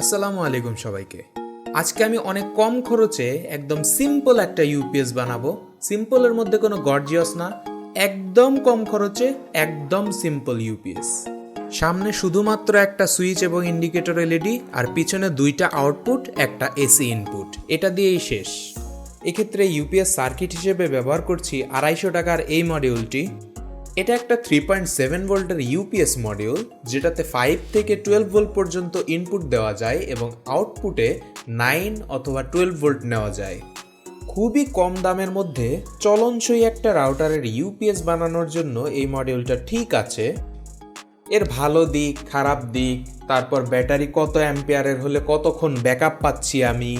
আসসালামু আলাইকুম সবাইকে। আজকে আমি অনেক কম খরচে একদম সিম্পল একটা ইউপিএস বানাবো। সিম্পলের মধ্যে কোনো গর্জিয়াস না, একদম কম খরচে একদম সিম্পল ইউপিএস সামনে শুধুমাত্র একটা সুইচ এবং ইন্ডিকেটর এলইডি আর পিছনে দুইটা আউটপুট একটা এসি ইনপুট এটা দিয়েই শেষ। এক্ষেত্রে ইউপিএস সার্কিট হিসেবে ব্যবহার করছি আড়াইশো টাকার এই মডিউলটি এটা একটা থ্রি পয়েন্ট সেভেন ভোল্টের ইউপিএস মডিউল যেটাতে ফাইভ থেকে টুয়েলভ ভোল্ট পর্যন্ত ইনপুট দেওয়া যায় এবং আউটপুটে নাইন অথবা টুয়েলভ ভোল্ট নেওয়া যায়। খুবই কম দামের মধ্যে চলনসই একটা রাউটারের ইউপিএস বানানোর জন্য এই মডিউলটা ঠিক আছে। এর ভালো দিক, খারাপ দিক, তারপর ব্যাটারি কত অ্যাম্পিয়ারের হলে কতক্ষণ ব্যাকআপ পাচ্ছি আমি,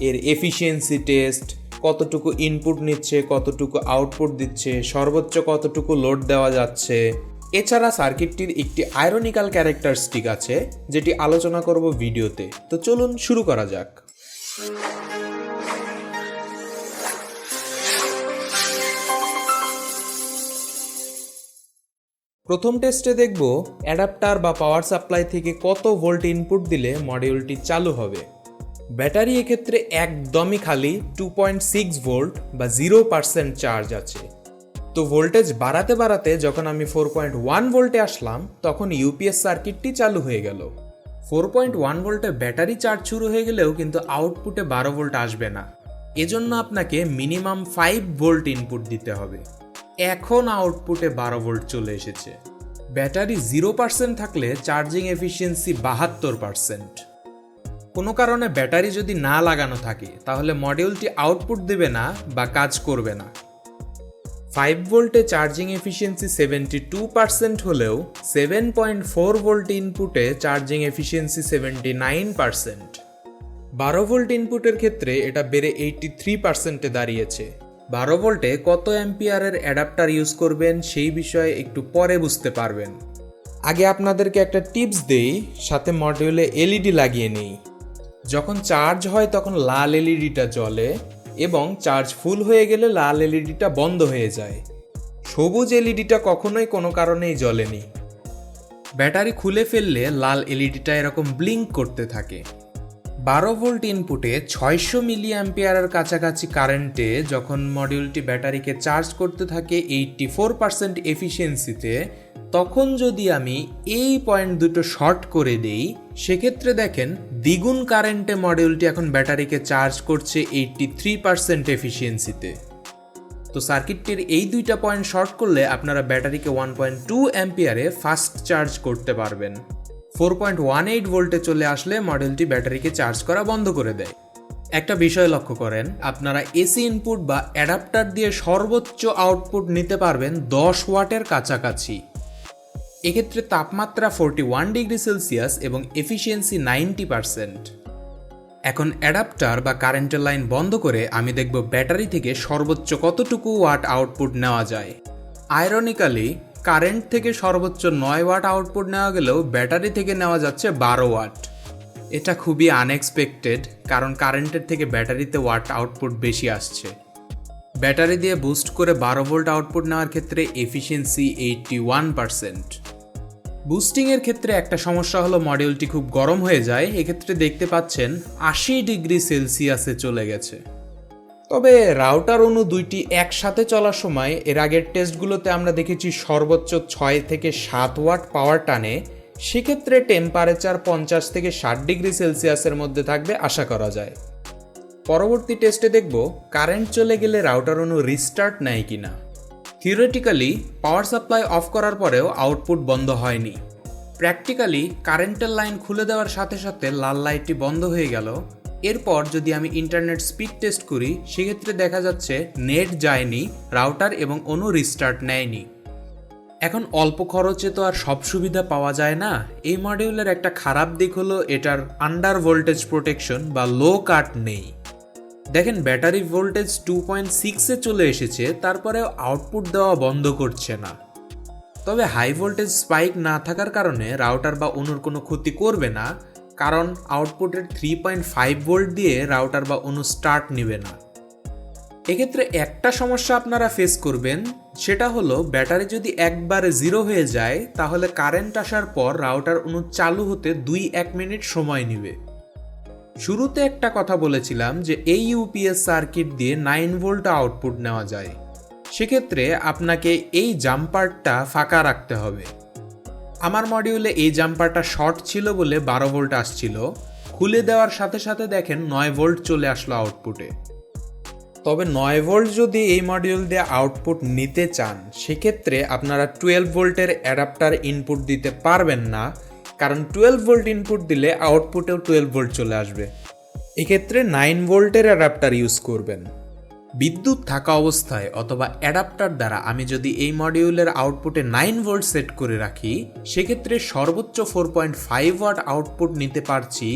এর এফিসিয়েন্সি টেস্ট কতটুকু ইনপুট নিচ্ছে, কতটুকু আউটপুট দিচ্ছে, সর্বোচ্চ কতটুকু লোড দেওয়া যাচ্ছে। এছাড়া সার্কিটটির একটি আয়রনিক্যাল ক্যারেক্টারিস্টিক আছে, যেটি আলোচনা করব ভিডিওতে। তো চলুন শুরু করা যাক। প্রথম টেস্টে দেখব অ্যাডাপ্টার বা পাওয়ার সাপ্লাই থেকে কত ভোল্ট ইনপুট দিলে মডিউলটি চালু হবে। ব্যাটারি এক্ষেত্রে একদমই খালি টু পয়েন্ট সিক্স ভোল্ট বা জিরো পার্সেন্ট চার্জ আছে। তো ভোল্টেজ বাড়াতে বাড়াতে যখন আমি ফোর পয়েন্ট ওয়ান ভোল্টে আসলাম, তখন ইউপিএস সার্কিটটি চালু হয়ে গেল। ফোর পয়েন্ট ওয়ান ভোল্টে ব্যাটারি চার্জ শুরু হয়ে গেলেও কিন্তু আউটপুটে বারো ভোল্ট আসবে না। এজন্য আপনাকে মিনিমাম ফাইভ ভোল্ট ইনপুট দিতে হবে। এখন আউটপুটে বারো ভোল্ট চলে এসেছে। ব্যাটারি জিরো পার্সেন্ট থাকলে চার্জিং এফিসিয়েন্সি বাহাত্তর পার্সেন্ট কোনো কারণে ব্যাটারি যদি না লাগানো থাকে, তাহলে মডিউলটি আউটপুট দেবে না বা কাজ করবে না। ফাইভ ভোল্টে charging efficiency seventy two percent হলেও seven point four volt ইনপুটে charging efficiency seventy nine percent. বারো ভোল্ট ইনপুটের ক্ষেত্রে এটা বেড়ে এইটি থ্রি পার্সেন্টে দাঁড়িয়েছে। বারো ভোল্টে কত অ্যাম্পিয়ারের অ্যাডাপ্টার ইউজ করবেন সেই বিষয়ে একটু পরে বুঝতে পারবেন। আগে আপনাদেরকে একটা টিপস দেই, সাথে মডিউলে এলইডি লাগিয়ে নেই। যখন চার্জ হয় তখন লাল এলইডিটা জ্বলে এবং চার্জ ফুল হয়ে গেলে লাল এলইডিটা বন্ধ হয়ে যায়। সবুজ এলইডিটা কখনোই কোনো কারণেই জ্বলেনি। ব্যাটারি খুলে ফেললে লাল এলইডিটা এরকম ব্লিঙ্ক করতে থাকে। বারো ভোল্ট ইনপুটে ছয়শো মিলি অ্যাম্পিয়ারের কাছাকাছি কারেন্টে যখন মডিউলটি ব্যাটারিকে চার্জ করতে থাকে এইটটি ফোর পার্সেন্ট এফিসিয়েন্সিতে তখন যদি আমি এই পয়েন্ট দুটো শর্ট করে দেই, সেক্ষেত্রে দেখেন দ্বিগুণ কারেন্টে মডিউলটি এখন ব্যাটারিকে চার্জ করছে এইটটি থ্রি পার্সেন্ট এফিসিয়েন্সিতে তো সার্কিটটির এই দুইটা পয়েন্ট শর্ট করলে আপনারা ব্যাটারিকে ওয়ান পয়েন্ট টু অ্যাম্পিয়ারে ফাস্ট চার্জ করতে পারবেন। ফোর পয়েন্ট ওয়ান এইট ভোল্টে চলে আসলে মডেলটি ব্যাটারিকে চার্জ করা বন্ধ করে দেয়। একটা বিষয় লক্ষ্য করেন, আপনারা এসি ইনপুট বা অ্যাডাপ্টার দিয়ে সর্বোচ্চ আউটপুট নিতে পারবেন দশ ওয়াটের কাছাকাছি। এক্ষেত্রে তাপমাত্রা ফোরটি ওয়ান ডিগ্রি সেলসিয়াস এবং এফিসিয়েন্সি নাইনটি পারসেন্ট এখন অ্যাডাপ্টার বা কারেন্টের লাইন বন্ধ করে আমি দেখব ব্যাটারি থেকে সর্বোচ্চ কতটুকু ওয়াট আউটপুট নেওয়া যায়। আয়রনিক্যালি কারেন্ট থেকে সর্বোচ্চ নয় ওয়াট আউটপুট নেওয়া গেলেও ব্যাটারি থেকে নেওয়া যাচ্ছে বারো ওয়াট এটা খুবই আনএক্সপেক্টেড কারণ কারেন্টের থেকে ব্যাটারিতে ওয়াট আউটপুট বেশি আসছে। ব্যাটারি দিয়ে বুস্ট করে বারো ভোল্ট আউটপুট নেওয়ার ক্ষেত্রে এফিসিয়েন্সি এইটটি ওয়ান পারসেন্ট বুস্টিংয়ের ক্ষেত্রে একটা সমস্যা হলো মডিউলটি খুব গরম হয়ে যায়। এক্ষেত্রে দেখতে পাচ্ছেন আশি ডিগ্রি সেলসিয়াসে চলে গেছে। তবে রাউটার অনু দুইটি একসাথে চলার সময় এর আগের টেস্টগুলোতে আমরা দেখেছি সর্বোচ্চ ছয় থেকে সাত ওয়াট পাওয়ার টানে। সেক্ষেত্রে টেম্পারেচার পঞ্চাশ থেকে ষাট ডিগ্রি সেলসিয়াসের মধ্যে থাকবে আশা করা যায়। পরবর্তী টেস্টে দেখব কারেন্ট চলে গেলে রাউটার অনু রিস্টার্ট নেয় কিনা। থিওরিটিক্যালি পাওয়ার সাপ্লাই অফ করার পরেও আউটপুট বন্ধ হয়নি। প্র্যাকটিক্যালি কারেন্টের লাইন খুলে দেওয়ার সাথে সাথে লাল লাইটটি বন্ধ হয়ে গেল। এরপর যদি আমি ইন্টারনেট স্পিড টেস্ট করি, সেক্ষেত্রে দেখা যাচ্ছে নেট যায়নি রাউটার এবং অনু রিস্টার্ট নেয়নি। এখন অল্প খরচে তো আর সব সুবিধা পাওয়া যায় না। এই মডিউলের একটা খারাপ দিক হলো এটার আন্ডার ভোল্টেজ প্রোটেকশন বা লো কাট নেই। দেখেন ব্যাটারি ভোল্টেজ টু পয়েন্ট সিক্সে চলে এসেছে, তারপরেও আউটপুট দেওয়া বন্ধ করছে না। তবে হাই ভোল্টেজ স্পাইক না থাকার কারণে রাউটার বা অনুর কোনো ক্ষতি করবে না, কারণ আউটপুটের থ্রি পয়েন্ট ফাইভ ভোল্ট দিয়ে রাউটার বা অনু স্টার্ট নেবে না। এক্ষেত্রে একটা সমস্যা আপনারা ফেস করবেন, সেটা হলো ব্যাটারি যদি একবারে জিরো হয়ে যায়, তাহলে কারেন্ট আসার পর রাউটার অনু চালু হতে দুই এক মিনিট সময় নেবে। শুরুতে একটা কথা বলেছিলাম যে এই ইউপিএস সার্কিট দিয়ে নাইন ভোল্ট আউটপুট নেওয়া যায়। সেক্ষেত্রে আপনাকে এই জাম্পারটা ফাঁকা রাখতে হবে। আমার মডিউলে এই জাম্পারটা শর্ট ছিল বলে বারো ভোল্ট আসছিল। খুলে দেওয়ার সাথে সাথে দেখেন নয় ভোল্ট চলে আসলো আউটপুটে। তবে নয় ভোল্ট যদি এই মডিউল দিয়ে আউটপুট নিতে চান, সেক্ষেত্রে আপনারা টুয়েলভ ভোল্টের অ্যাডাপ্টার ইনপুট দিতে পারবেন না। কারণ টুয়েলভ ভোল্ট ইনপুট দিলে আউটপুটেও টুয়েলভ ভোল্ট চলে আসবে। এক্ষেত্রে নাইন ভোল্টের অ্যাডাপ্টার ইউজ করবেন। বিদ্যুৎ থাকা অবস্থায় অথবা অ্যাডাপ্টার দ্বারা আমি যদি এই মডিউলের আউটপুটে নাইন ভোল্ট সেট করে রাখি, সেক্ষেত্রে সর্বোচ্চ four point five watt output নিতে পারছি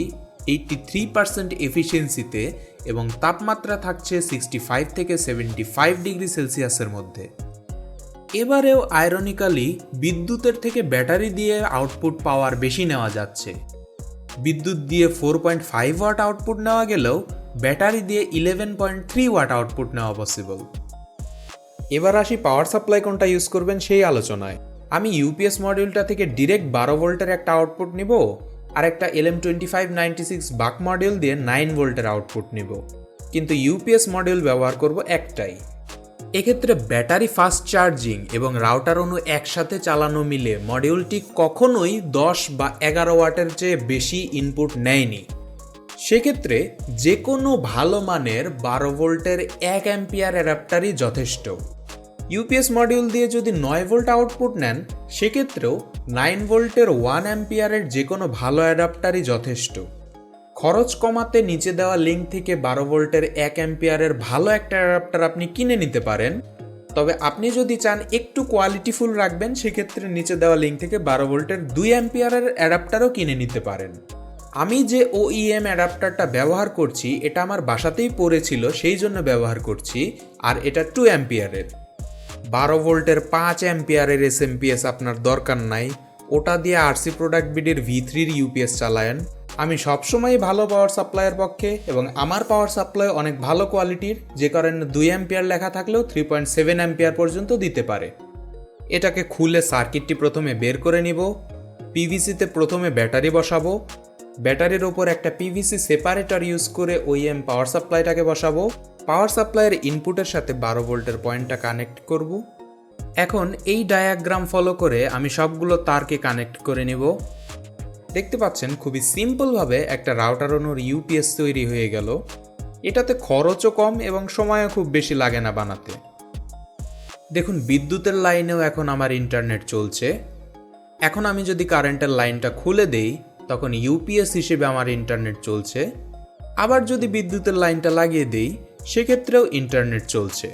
এইটটি থ্রি পার্সেন্ট এফিসিয়েন্সিতে এবং তাপমাত্রা থাকছে সিক্সটি ফাইভ থেকে সেভেন্টি ফাইভ ডিগ্রি সেলসিয়াসের মধ্যে। এবারেও আয়রনিক্যালি বিদ্যুতের থেকে ব্যাটারি দিয়ে আউটপুট পাওয়ার বেশি নেওয়া যাচ্ছে। বিদ্যুৎ দিয়ে four point five watt output নেওয়া গেলেও ব্যাটারি দিয়ে eleven point three watt output নেওয়া পসিবল এবার আসি পাওয়ার সাপ্লাই কোনটা ইউজ করবেন সেই আলোচনায়। আমি ইউপিএস মডিউলটা থেকে ডিরেক্ট বারো ভোল্টের একটা আউটপুট নিব আর একটা LM twenty five ninety six buck module দিয়ে নাইন ভোল্টের আউটপুট নিব। কিন্তু ইউপিএস মডিউল ব্যবহার করব একটাই। এক্ষেত্রে ব্যাটারি ফাস্ট চার্জিং এবং রাউটার অনু একসাথে চালানো মিলে মডিউলটি কখনোই দশ বা এগারো ওয়াটের চেয়ে বেশি ইনপুট নেয়নি। সেক্ষেত্রে যে কোনো ভালো মানের বারো ভোল্টের এক অ্যাম্পিয়ার অ্যাডাপ্টারই যথেষ্ট। ইউপিএস মডিউল দিয়ে যদি নয় ভোল্ট আউটপুট নেন, সেক্ষেত্রেও নাইন ভোল্টের ওয়ান অ্যাম্পিয়ারের যে কোনো ভালো অ্যাডাপ্টারই যথেষ্ট। খরচ কমাতে নিচে দেওয়া লিঙ্ক থেকে বারো ভোল্টের এক অ্যাম্পিয়ারের ভালো একটা অ্যাডাপ্টার আপনি কিনে নিতে পারেন। তবে আপনি যদি চান একটু কোয়ালিটিফুল রাখবেন, সেক্ষেত্রে নিচে দেওয়া লিঙ্ক থেকে বারো ভোল্টের দুই অ্যাম্পিয়ারের অ্যাডাপ্টারও কিনে নিতে পারেন। আমি যে ওইএম অ্যাডাপ্টারটা ব্যবহার করছি, এটা আমার বাসাতেই পড়েছিল, সেই জন্য ব্যবহার করছি, আর এটা টু অ্যাম্পিয়ারের। বারো ভোল্টের পাঁচ অ্যাম্পিয়ারের এস আপনার দরকার নাই। ওটা দিয়ে আরসি প্রোডাক্ট বিডির ভি থ্রির ইউপিএস চালায়েন। আমি সবসময় ভালো পাওয়ার সাপ্লাইয়ের পক্ষে এবং আমার পাওয়ার সাপ্লাই অনেক ভালো কোয়ালিটির যে কারণে দুই অ্যাম্পিয়ার লেখা থাকলেও থ্রি পয়েন্ট সেভেন অ্যাম্পিয়ার পর্যন্ত দিতে পারে। এটাকে খুলে সার্কিটটি প্রথমে বের করে নিব পিভিসিতে প্রথমে ব্যাটারি বসাবো ব্যাটারির ওপর একটা পিভিসি সেপারেটর ইউজ করে ওইএম পাওয়ার সাপ্লাইটাকে বসাবো পাওয়ার সাপ্লাইয়ের ইনপুটের সাথে বারো ভোল্টের পয়েন্টটা কানেক্ট করব। এখন এই ডায়াগ্রাম ফলো করে আমি সবগুলো তারকে কানেক্ট করে নেব। দেখতে পাচ্ছেন খুবই সিম্পলভাবে একটা রাউটার অনুর ইউপিএস তৈরি হয়ে গেল। এটাতে খরচও কম এবং সময়ও খুব বেশি লাগে না বানাতে। দেখুন, বিদ্যুতের লাইনেও এখন আমার ইন্টারনেট চলছে। এখন আমি যদি কারেন্টের লাইনটা খুলে দেই, তখন ইউপিএস হিসেবে আমার ইন্টারনেট চলছে। আবার যদি বিদ্যুতের লাইনটা লাগিয়ে দেই, সেক্ষেত্রেও ইন্টারনেট চলছে।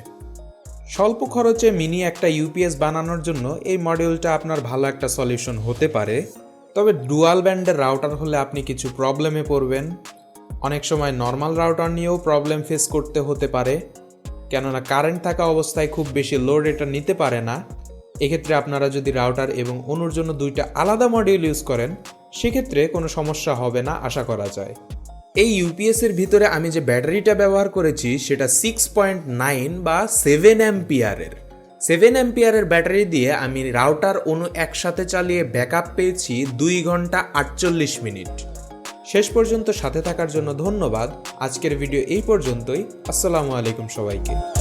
স্বল্প খরচে মিনি একটা ইউপিএস বানানোর জন্য এই মডিউলটা আপনার ভালো একটা সলিউশন হতে পারে। তবে ডুয়াল ব্যান্ডের রাউটার হলে আপনি কিছু প্রবলেমে পড়বেন। অনেক সময় নর্মাল রাউটার নিয়েও প্রবলেম ফেস করতে হতে পারে, কেননা কারেন্ট থাকা অবস্থায় খুব বেশি লোড এটা নিতে পারে না। এক্ষেত্রে আপনারা যদি রাউটার এবং অনুর জন্য দুইটা আলাদা মডিউল ইউজ করেন, সেক্ষেত্রে কোনো সমস্যা হবে না, আশা করা যায়। এই ইউপিএস এর ভিতরে আমি যে ব্যাটারিটা ব্যবহার করেছি, সেটা সিক্স পয়েন্ট নাইন বা সেভেন অ্যাম্পিয়ারের সেভেন এম্পিয়ারের ব্যাটারি দিয়ে আমি রাউটার অনু একসাথে চালিয়ে ব্যাকআপ পেয়েছি দুই ঘণ্টা আটচল্লিশ মিনিট। শেষ পর্যন্ত সাথে থাকার জন্য ধন্যবাদ। আজকের ভিডিও এই পর্যন্তই। আসসালামু আলাইকুম সবাইকে।